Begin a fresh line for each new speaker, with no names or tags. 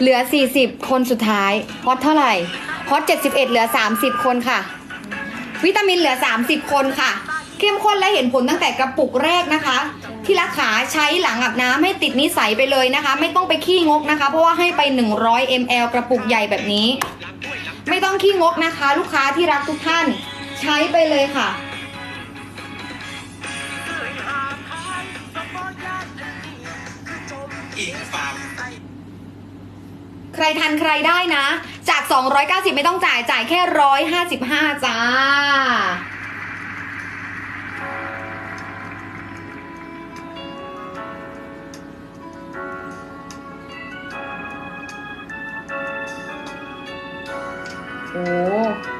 เหลือ 40 คนสุดท้าย ฮอตเท่าไหร่ ฮอต 71 เหลือ 30 คนค่ะ วิตามินเหลือ 30 คนค่ะ เข้มข้นและเห็นผลตั้งแต่กระปุกแรกนะคะ ที่รักขาใช้หลังอาบน้ำให้ติดนิสัยไปเลยนะคะ ไม่ต้องไปขี้งกนะคะ เพราะว่าให้ไป 100 ml กระปุกใหญ่แบบนี้ ไม่ต้องขี้งกนะคะ ลูกค้าที่รักทุกท่าน ใช้ไปเลยค่ะ
อิงฟาร์ม
ใครทันใครได้นะ จาก 290 ไม่ต้องจ่ายจ่ายแค่ 155 จ้า โอ้